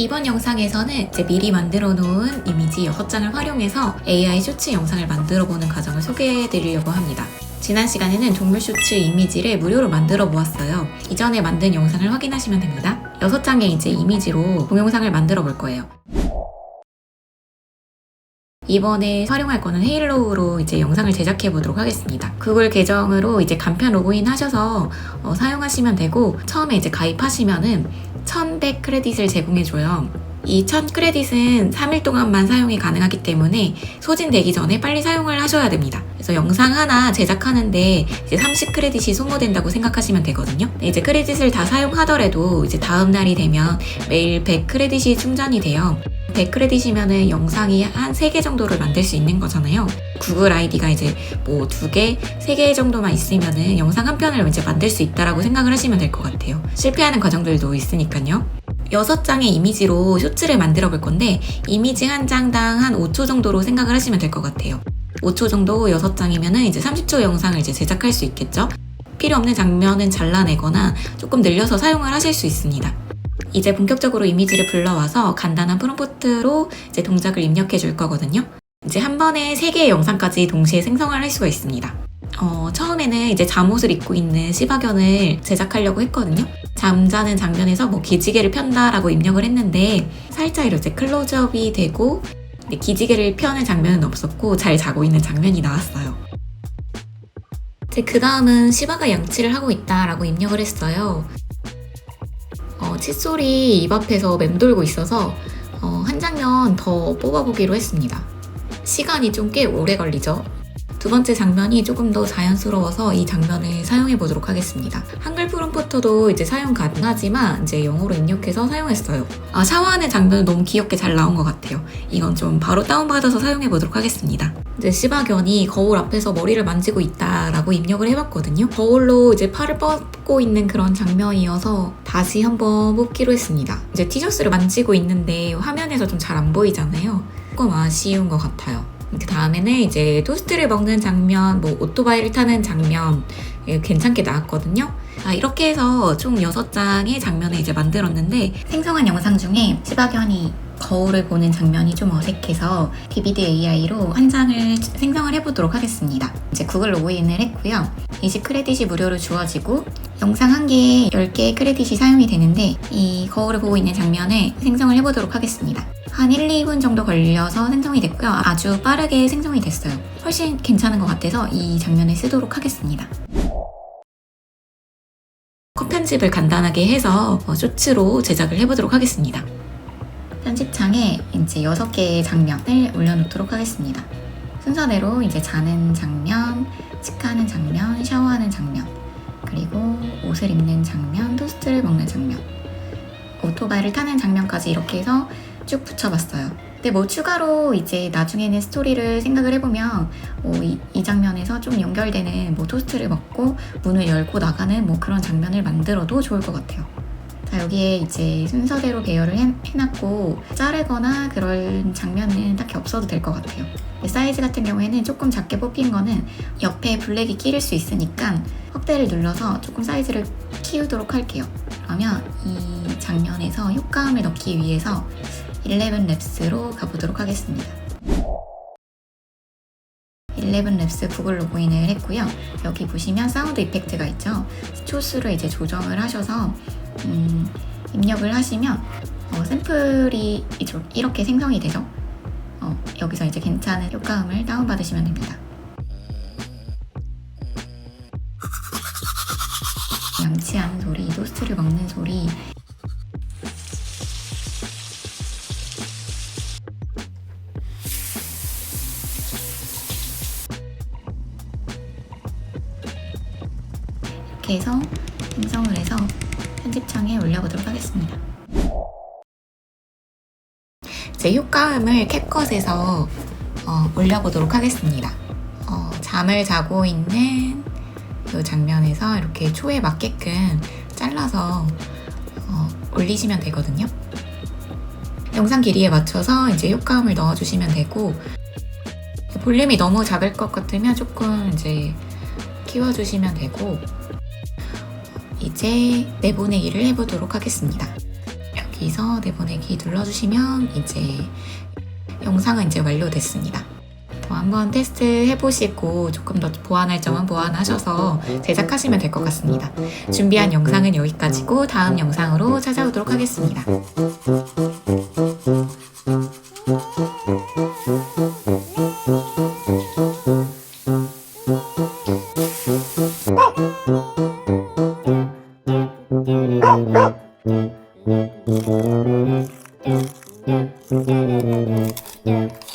이번 영상에서는 이제 미리 만들어 놓은 이미지 6장을 활용해서 AI 쇼츠 영상을 만들어 보는 과정을 소개해 드리려고 합니다. 지난 시간에는 동물 쇼츠 이미지를 무료로 만들어 보았어요. 이전에 만든 영상을 확인하시면 됩니다. 6장의 이제 이미지로 동영상을 만들어 볼 거예요. 이번에 활용할 거는 헤일로우로 이제 영상을 제작해 보도록 하겠습니다. 구글 계정으로 이제 간편 로그인 하셔서 어, 사용하시면 되고 처음에 이제 가입하시면은 1100 크레딧을 제공해줘요. 이 1000 크레딧은 3일 동안만 사용이 가능하기 때문에 소진되기 전에 빨리 사용을 하셔야 됩니다. 그래서 영상 하나 제작하는데 이제 30 크레딧이 소모된다고 생각하시면 되거든요. 네, 이제 크레딧을 다 사용하더라도 이제 다음 날이 되면 매일 100 크레딧이 충전이 돼요. 100 크레딧이면은 영상이 한 3개 정도를 만들 수 있는 거잖아요. 구글 아이디가 이제 뭐 2개, 3개 정도만 있으면은 영상 한 편을 이제 만들 수 있다라고 생각을 하시면 될 것 같아요. 실패하는 과정들도 있으니까요. 6장의 이미지로 쇼츠를 만들어 볼 건데 이미지 한 장당 한 5초 정도로 생각을 하시면 될 것 같아요. 5초 정도 6장이면은 이제 30초 영상을 이제 제작할 수 있겠죠? 필요 없는 장면은 잘라내거나 조금 늘려서 사용을 하실 수 있습니다. 이제 본격적으로 이미지를 불러와서 간단한 프롬프트로 이제 동작을 입력해 줄 거거든요. 이제 한 번에 3개의 영상까지 동시에 생성을 할 수가 있습니다. 어, 처음에는 이제 잠옷을 입고 있는 시바견을 제작하려고 했거든요. 잠자는 장면에서 뭐 기지개를 편다라고 입력을 했는데 살짝 이렇게 클로즈업이 되고 기지개를 펴는 장면은 없었고 잘 자고 있는 장면이 나왔어요. 그 다음은 시바가 양치를 하고 있다라고 입력을 했어요. 어, 칫솔이 입 앞에서 맴돌고 있어서 어, 한 장면 더 뽑아보기로 했습니다. 시간이 좀 꽤 오래 걸리죠. 두 번째 장면이 조금 더 자연스러워서 이 장면을 사용해 보도록 하겠습니다. 한글 프롬프터도 이제 사용 가능하지만 이제 영어로 입력해서 사용했어요. 아, 샤워하는 장면은 너무 귀엽게 잘 나온 것 같아요. 이건 좀 바로 다운받아서 사용해 보도록 하겠습니다. 이제 시바견이 거울 앞에서 머리를 만지고 있다라고 입력을 해봤거든요. 거울로 이제 팔을 뻗고 있는 그런 장면이어서 다시 한번 뽑기로 했습니다. 이제 티셔츠를 만지고 있는데 화면에서 좀 잘 안 보이잖아요. 조금 아쉬운 것 같아요. 그 다음에는 이제 토스트를 먹는 장면, 뭐 오토바이를 타는 장면 예, 괜찮게 나왔거든요. 아, 이렇게 해서 총 6장의 장면을 이제 만들었는데 생성한 영상 중에 시바견이 거울을 보는 장면이 좀 어색해서 DVD AI로 한 장을 생성을 해보도록 하겠습니다. 이제 구글 로그인을 했고요. 20 크레딧이 무료로 주어지고 영상 한 개에 10개의 크레딧이 사용이 되는데 이 거울을 보고 있는 장면을 생성을 해보도록 하겠습니다. 한 1, 2분 정도 걸려서 생성이 됐고요. 아주 빠르게 생성이 됐어요. 훨씬 괜찮은 것 같아서 이 장면을 쓰도록 하겠습니다. 컷 편집을 간단하게 해서 어, 쇼츠로 제작을 해보도록 하겠습니다. 편집창에 이제 6개의 장면을 올려놓도록 하겠습니다. 순서대로 이제 자는 장면, 치카하는 장면, 샤워하는 장면, 그리고 옷을 입는 장면, 토스트를 먹는 장면, 오토바이를 타는 장면까지 이렇게 해서 쭉 붙여봤어요. 근데 뭐 추가로 이제 나중에는 스토리를 생각을 해보면 뭐 이, 이 장면에서 좀 연결되는 뭐 토스트를 먹고 문을 열고 나가는 뭐 그런 장면을 만들어도 좋을 것 같아요. 자, 여기에 이제 순서대로 배열을 해, 해놨고 자르거나 그런 장면은 딱히 없어도 될 것 같아요. 사이즈 같은 경우에는 조금 작게 뽑힌 거는 옆에 블랙이 끼를 수 있으니까 확대를 눌러서 조금 사이즈를 키우도록 할게요. 그러면 이 장면에서 효과음을 넣기 위해서 11랩스로 가보도록 하겠습니다. 11랩스 구글 로그인을 했고요. 여기 보시면 사운드 이펙트가 있죠. 초수를 이제 조정을 하셔서 음, 입력을 하시면 어, 샘플이 이렇게 생성이 되죠. 어, 여기서 이제 괜찮은 효과음을 다운받으시면 됩니다. 양치하는 소리, 토스트를 먹는 소리, 이렇게 해서 생성을 해서 편집창에 올려보도록 하겠습니다. 제 효과음을 캡컷에서 어, 올려보도록 하겠습니다. 어, 잠을 자고 있는 이 장면에서 이렇게 초에 맞게끔 잘라서 어, 올리시면 되거든요. 영상 길이에 맞춰서 이제 효과음을 넣어주시면 되고 볼륨이 너무 작을 것 같으면 조금 이제 키워주시면 되고 이제 내보내기를 해보도록 하겠습니다. 여기서 내보내기 눌러주시면 이제 영상은 이제 완료됐습니다. 또 한번 테스트 해보시고 조금 더 보완할 점은 보완하셔서 제작하시면 될 것 같습니다. 준비한 영상은 여기까지고 다음 영상으로 찾아오도록 하겠습니다. Thank you. do do